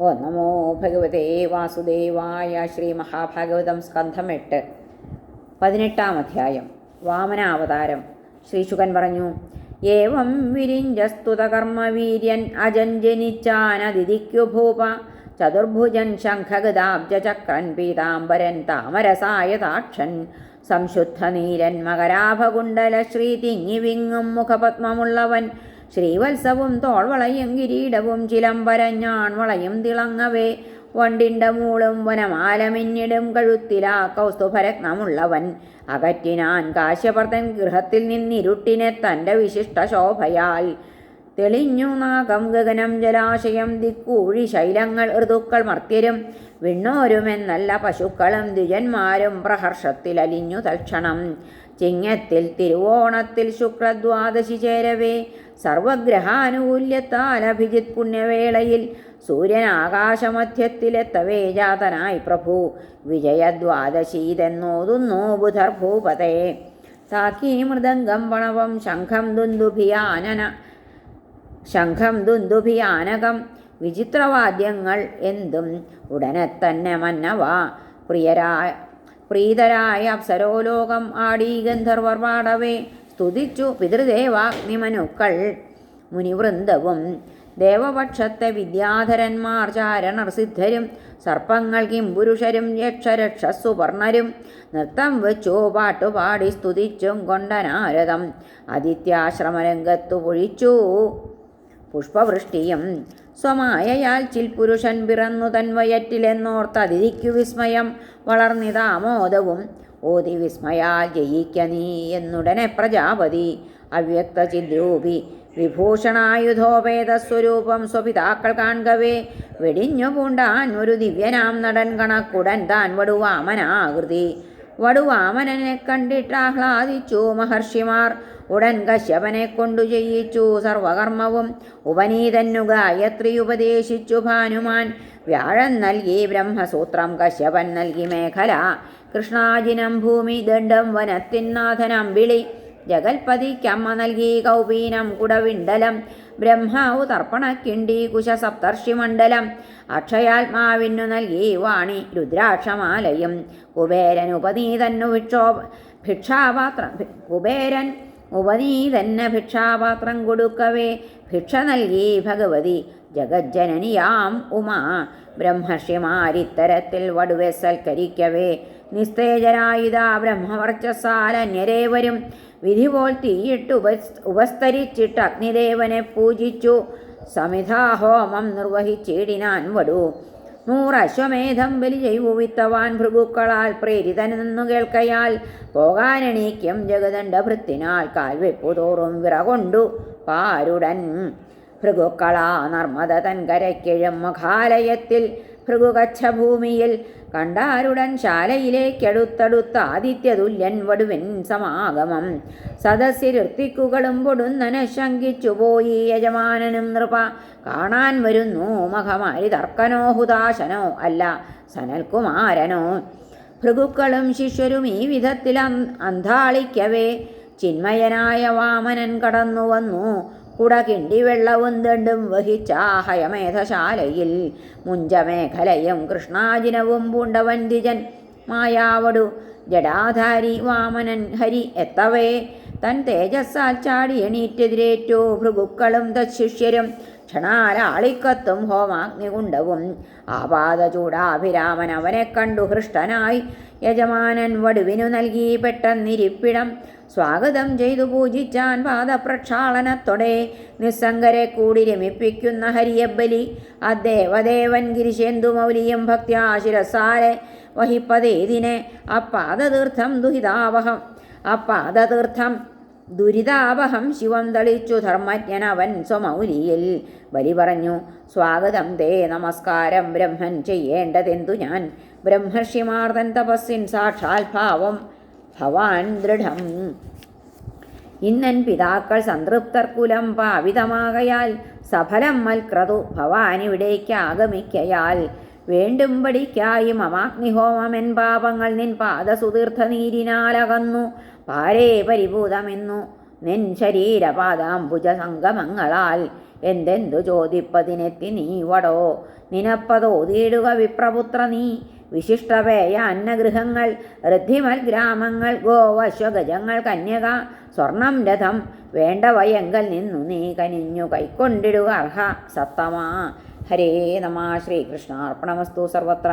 ഓ നമോ ഭഗവതേ വാസുദേവായ ശ്രീ മഹാഭാഗവതം സ്കന്ധം എട്ട് പതിനെട്ടാം അധ്യായം വാമനാവതാരം. ശ്രീശുകൻ പറഞ്ഞു ഏവം വിരിഞ്ചസ്തുതകർമ്മവീര്യൻ അജൻ ഭൂപ ചതുർഭുജൻ ശംഖഗദാബ്ജചക്രൻ പീതാംബരൻ താമരസായതാക്ഷൻ സംശുദ്ധനീരൻ മകരാഭകുണ്ടല ശ്രീ തിങ്ങി വിങ്ങും മുഖപത്മമുള്ളവൻ ശ്രീവത്സവും തോൾവളയും കിരീടവും ചിലമ്പരഞ്ഞാൺ വളയും തിളങ്ങവേ. വണ്ടിണ്ട മൂളും വനമാലമിന്നിടും കഴുത്തിലാ കൗസ്തുഭരത്നമുള്ളവൻ. അകറ്റിനാൻ കാശ്യപർത്തൻ ഗൃഹത്തിൽ നിന്നിരുട്ടിനെ തന്റെ വിശിഷ്ട ശോഭയാൽ. തെളിഞ്ഞു നാഗം ഗഗനം ജലാശയം ദിക്കൂഴി ശൈലങ്ങൾ ഋതുക്കൾ മർത്യരും. വിണ്ണോരുമെന്നല്ല പശുക്കളും ദ്വിജന്മാരും പ്രഹർഷത്തിൽ അലിഞ്ഞു തൽക്ഷണം. ചിങ്ങത്തിൽ തിരുവോണത്തിൽ ശുക്രദ്വാദശി ചേരവേ. സർവഗ്രഹാനുകൂല്യത്താൽ അഭിജിത് പുണ്യവേളയിൽ സൂര്യൻ ആകാശമധ്യത്തിലെത്തവേ ജാതനായി പ്രഭു. വിജയദ്വാദശീതെന്നോതുന്നു ബുധർ ഭൂപതേ താക്കീ മൃദംഗം പണവം ശംഖം ദുന്ദുഭിയാനന ശംഖം ദുന്ദുഭിയാനകം. വിചിത്രവാദ്യങ്ങൾ എന്തും ഉടനെ തന്നെ മന്നവാ. പ്രിയരായ പ്രീതരായ അപ്സരോലോകം ആടി ഗന്ധർവർ പാടവേ. സ്തുതിച്ചു പിതൃദേവാഗ്നിമനുക്കൾ മുനിവൃന്ദവും. ദേവപക്ഷത്തെ വിദ്യാധരന്മാർ ചാരണർ സിദ്ധരും സർപ്പങ്ങൾ കിംപുരുഷരും യക്ഷരക്ഷസുവർണരും. നൃത്തം വെച്ചു പാട്ടുപാടി സ്തുതിച്ചും കൊണ്ടനാരദം ആദിത്യാശ്രമരംഗത്തു പൊഴിച്ചു. പുഷ്പവൃഷ്ടിയും സ്വമായയാൽ ചിൽപുരുഷൻ പിറന്നു തൻവയറ്റിലെന്നോർത്തതിരിക്കു വിസ്മയം വളർന്നിതാമോദവും. ഓതി വിസ്മയാൽ ജയിക്ക നീ എന്നുടനെ പ്രജാപതി. അവ്യക്തചിദ്രൂപി വിഭൂഷണായുധോപേതസ്വരൂപം സ്വപിതാക്കൾ കാൺകവേ വെടിഞ്ഞു പൂണ്ടാൻ ഒരു ദിവ്യനാം നടൻ കണക്കുടൻ താൻ വടുവാമനാകൃതി. വടുവാമനെ കണ്ടിട്ടാഹ്ലാദിച്ചു മഹർഷിമാർ. ഉടൻ കശ്യപനെ കൊണ്ടു ചെയ്യിച്ചു സർവകർമ്മവും. ഉപനീതന്നു ഗായത്രി ഉപദേശിച്ചു ഭാനുമാൻ. വ്യാഴൻ നൽകി ബ്രഹ്മസൂത്രം കശ്യപൻ നൽകി മേഖല. കൃഷ്ണാജിനം ഭൂമി ദണ്ഡം വനത്തിന്നാഥനം വിളി. ജഗൽപതിക്കമ്മ നൽകി കൗപീനം കുടവിണ്ടലം. ബ്രഹ്മാവ് തർപ്പണക്കിണ്ടി കുശ സപ്തർഷിമണ്ഡലം അക്ഷയാത്മാവിനു നൽകി വാണി രുദ്രാക്ഷമാലയും. കുബേരൻ ഉപനീതന്നു ഭിക്ഷോ ഭിക്ഷാപാത്രം കുബേരൻ ഉപനീതന്ന ഭിക്ഷാപാത്രം കൊടുക്കവേ. ഭിക്ഷ നൽകി ഭഗവതി ജഗജ്ജനനിയാം ഉമാ. ബ്രഹ്മർഷിമാരിത്തരത്തിൽ വടുവെ സൽക്കരിക്കവേ. നിസ്തേജരായുധ ബ്രഹ്മവർച്ചസാലന്യരേവരും വിധി പോൽ തീയിട്ട് ഉപ ഉപസ്തരിച്ചിട്ട് അഗ്നിദേവനെ പൂജിച്ചു. സമിധാഹോമം നിർവഹിച്ചിടിനാൻ വടു. നൂറശ്വമേധം ബലി ചെയ്വുവിത്തവാൻ ഭൃഗുക്കളാൽ പ്രേരിതനെന്നു കേൾക്കയാൽ പോകാനെണീക്കം ജഗദണ്ഡ ഭൃത്തിനാൽ കാൽവെപ്പു തോറും വിറകൊണ്ടു പാരുടൻ. ഭൃഗുക്കളാ നർമ്മദ തൻ കരയ്ക്കിഴും മഖാലയത്തിൽ ഭൃഗുകച്ഛഭൂമിയിൽ കണ്ടാരുടൻ ശാലയിലേക്കടുത്തടുത്ത ആദിത്യതുല്യൻ വടുവൻ സമാഗമം. സദസ്സിരുത്തിക്കുകളും പൊടുന്നനെ ശങ്കിച്ചുപോയി യജമാനനും നൃപ കാണാൻ വരുന്നു. മഖമാരി തർക്കനോ ഹുദാശനോ അല്ല സനൽകുമാരനോ. ഭൃഗുക്കളും ശിഷ്യരും ഈ വിധത്തിൽ അന്ധാളിക്കവേ. ചിന്മയനായ വാമനൻ കടന്നു വന്നു കുടകിണ്ടി വെള്ളവും ദണ്ടും വഹിച്ചാഹയമേധശാലയിൽ മുഞ്ചമേഖലയും കൃഷ്ണാജിനവും പൂണ്ടവൻ ദ്വിജൻ മായാവടു. ജടാധാരി വാമനൻ ഹരി എത്തവേ. തൻ തേജസ്സാൽ ചാടി എണീറ്റെതിരേറ്റു ഭൃഗുക്കളും തശിഷ്യരും ക്ഷണാലാളിക്കത്തും ഹോമാഗ്നികുണ്ടവും ആപാത ചൂടാഭിരാമൻ അവനെ കണ്ടു ഹൃഷ്ടനായി. യജമാനൻ വടുവിനു നൽകി പെട്ടെന്നിരിപ്പിടം. സ്വാഗതം ചെയ്തു പൂജിച്ചാൻ പാദപ്രക്ഷാളനത്തോടെ നിസ്സംഗരെ കൂടി രമിപ്പിക്കുന്ന ഹരിയബലി അദ്ദേവദേവൻ ഗിരിശേന്ദുമൗലിയും ഭക്തിയാശിരസാരെ വഹിപ്പതേതിനെ. അപ്പാദതീർത്ഥം ദുഹിതാവഹം. അപ്പാദതീർത്ഥം ദുരിതാവഹം ശിവം തളിച്ചു ധർമ്മജ്ഞനവൻ സ്വമൗലിയിൽ. ബലി പറഞ്ഞു സ്വാഗതം തേ നമസ്കാരം ബ്രഹ്മൻ ചെയ്യേണ്ടതെന്തു ഞാൻ? ബ്രഹ്മർഷിമാർദ്ദൻ തപസ്സിൻ സാക്ഷാൽ ഭാവം. ഭവാൻ ദൃഢം. ഇന്നൻ പിതാക്കൾ സംതൃപ്തർ കുലം പാവിതമാകയാൽ സഫലം മൽക്രതു. ഭവാനിവിടേക്ക് ആഗമിക്കയാൽ വേണ്ടും പടിക്കായി മമാഗ്നിഹോമമെൻ പാപങ്ങൾ നിൻ പാദസുതീർത്ഥ നീരിനാലകന്നു പാരേ പരിഭൂതമെന്നു. നിൻ ശരീരപാദാംബുജ സംഗമങ്ങളാൽ എന്തെന്തു ചോദിപ്പതിനെത്തി നീ വടോ? നിനപ്പതോ തീടുക വിപ്രപുത്ര നീ. വിശിഷ്ടവേയ അന്നഗൃഹങ്ങൾ ഋദ്ധിമൽ ഗ്രാമങ്ങൾ ഗോവശ്വഗജങ്ങൾ കന്യക സ്വർണം രഥം വേണ്ടവയെങ്കൽ നിന്നു നീ കനിഞ്ഞു കൈക്കൊണ്ടിടുക അർഹ സത്തമാ. ഹരേ നമ ശ്രീകൃഷ്ണാർപ്പണമസ്തു സർവത്ര.